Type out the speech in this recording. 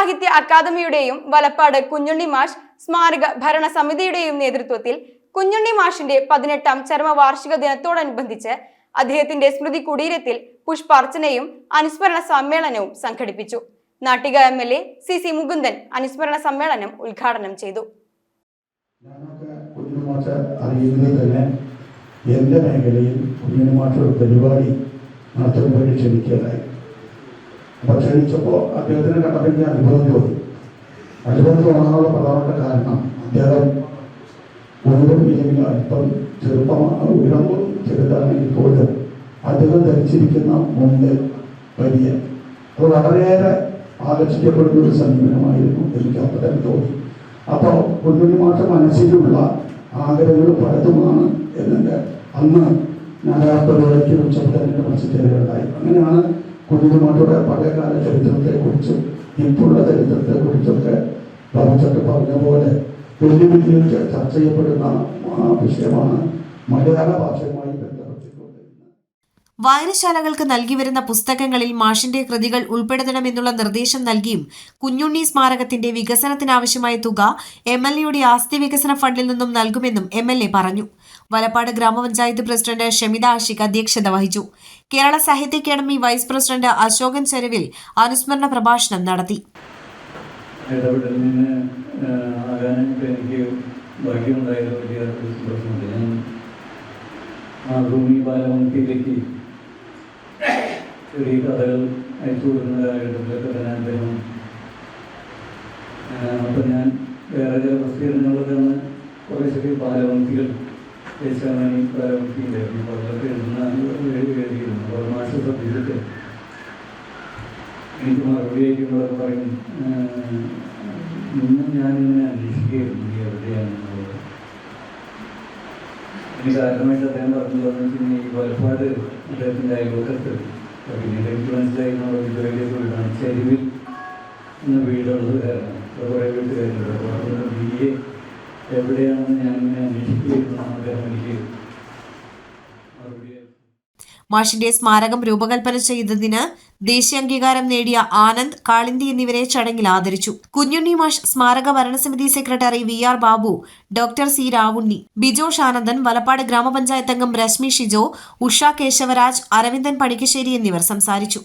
സാഹിത്യ അക്കാദമിയുടെയും വലപ്പാട് കുഞ്ഞുണ്ണി മാഷ് സ്മാരക ഭരണസമിതിയുടെയും നേതൃത്വത്തിൽ കുഞ്ഞുണ്ണി മാഷിന്റെ പതിനെട്ടാം ചരമവാർഷിക ദിനത്തോടനുബന്ധിച്ച് അദ്ദേഹത്തിന്റെ സ്മൃതി കുടീരത്തിൽ പുഷ്പാർച്ചനയും അനുസ്മരണ സമ്മേളനവും സംഘടിപ്പിച്ചു. Nattika M L A C C Mukundan അനുസ്മരണ സമ്മേളനം ഉദ്ഘാടനം ചെയ്തു. എന്റെ തന്നെ എന്റെ മേഖലയിൽ പരിപാടി നടത്താൻ വേണ്ടി ക്ഷണിക്കുകയുണ്ടായി അപ്പോൾ ക്ഷണിച്ചപ്പോൾ അദ്ദേഹത്തിന് കണ്ടപ്പോൾ എനിക്ക് അനുഭവം തോന്നി അനുഭവം തോന്നാനുള്ള പ്രധാനപ്പെട്ട കാരണം അദ്ദേഹം ഉയരം ഇല്ലെങ്കിൽ അല്പം ചെറുപ്പമാണ് ഉയരം ചെറുതാണെങ്കിൽ പോലും അദ്ദേഹം ധരിച്ചിരിക്കുന്ന മുണ്ട് വലിയ. അത് വളരെയേറെ ആകർഷിക്കപ്പെടുന്ന ഒരു സമീപനമായിരുന്നു എനിക്ക് അപ്പം തന്നെ അപ്പോൾ മാത്രം മനസ്സിലുള്ള ആഗ്രഹങ്ങൾ പലതുമാണ് എന്നെ അന്ന് നാരായണപ്പുരയ്ക്ക് ഉച്ചത്തിൽ എന്റെ മനസ്സിൽ ചേരുകയുണ്ടായി അങ്ങനെയാണ് കുഞ്ഞുണ്ണി മാഷയുടെ പഴയകാല ചരിത്രത്തെക്കുറിച്ചും ഇപ്പോഴുള്ള ചരിത്രത്തെക്കുറിച്ചൊക്കെ ബാബുച്ചട്ട് പറഞ്ഞ പോലെ വലിയ ചർച്ച ചെയ്യപ്പെടുന്ന വിഷയമാണ് മലയാള ബന്ധപ്പെട്ടിട്ടുള്ളത് വായനശാലകൾക്ക് നൽകി വരുന്ന പുസ്തകങ്ങളിൽ മാഷിന്റെ കൃതികൾ ഉൾപ്പെടുത്തണമെന്നുള്ള നിർദ്ദേശം നൽകിയും കുഞ്ഞുണ്ണി സ്മാരകത്തിന്റെ വികസനത്തിനാവശ്യമായ തുക എം എൽ എയുടെ ആസ്തി വികസന ഫണ്ടിൽ നിന്നും നൽകുമെന്നും എം എൽ എ പറഞ്ഞു. വലപ്പാട് ഗ്രാമപഞ്ചായത്ത് പ്രസിഡന്റ് ഷമിത ആഷിഖ് അധ്യക്ഷത വഹിച്ചു. കേരള സാഹിത്യ അക്കാദമി വൈസ് പ്രസിഡന്റ് അശോകൻ ചെരുവിൽ അനുസ്മരണ പ്രഭാഷണം നടത്തി. ആ ഭൂമി എനിക്ക് ഭാഗ്യമുണ്ടായത് വലിയ ഒരു സന്തോഷമുണ്ട് ഞാൻ മാതൃഭൂമി ബാലമന്തിയിലേക്ക് ചെറിയ കഥകൾ അയച്ചു കൊടുക്കുന്ന കാലഘട്ടത്തിലൊക്കെ തന്നെ അദ്ദേഹം അപ്പം ഞാൻ വേറെ ചില പ്രസിദ്ധീകരണങ്ങളൊക്കെ അന്ന് കുറേ ചെറിയ ബാലവന്തികൾ ദേശാമണി ബാലവന്തി ഉണ്ടായിരുന്നു അപ്പോൾ അതിലൊക്കെ എഴുതുന്ന എഴുതി എഴുതിയിരുന്നു അപ്പോൾ മാഷ ശ്രദ്ധിച്ചിട്ട് എനിക്ക് മറുപടി അയക്കുമ്പോഴൊക്കെ പറയും "ഏഹ്, ഇന്നും ഞാനിങ്ങനെ അന്വേഷിക്കുകയായിരുന്നു ഈ എവിടെയാണെന്നുള്ളത് എനിക്ക് ആദ്യമായിട്ട് അദ്ദേഹം പറഞ്ഞു പറഞ്ഞു ഈ വലപ്പാട് അദ്ദേഹത്തിന്റെ അയൽവക്കത്ത് പിന്നീട് എനിക്ക് മനസ്സിലായി നമ്മുടെ ഇത് വലിയ വീടാണ് ചെരുവിൽ എന്ന വീടുള്ളത് കാരണം കുറേ വീട്ടുകാരുണ്ട് അപ്പോൾ ബി എ എവിടെയാണെന്ന് ഞാനിങ്ങനെ അന്വേഷിക്കുകയായിരുന്നു അദ്ദേഹം എനിക്ക്. മാഷിന്റെ സ്മാരകം രൂപകൽപ്പന ചെയ്തതിന് ദേശീയ അംഗീകാരം നേടിയ ആനന്ദ് കാളിന്തി എന്നിവരെ ചടങ്ങിൽ ആദരിച്ചു. കുഞ്ഞുണ്ണി മാഷ് സ്മാരക ഭരണസമിതി secretary V R Babu doctor C Ravunni Bijosh Anandan Valappad ഗ്രാമപഞ്ചായത്ത് അംഗം രശ്മി ഷിജോ ഉഷ കേശവരാജ് അരവിന്ദൻ പണിക്കശ്ശേരി എന്നിവർ സംസാരിച്ചു.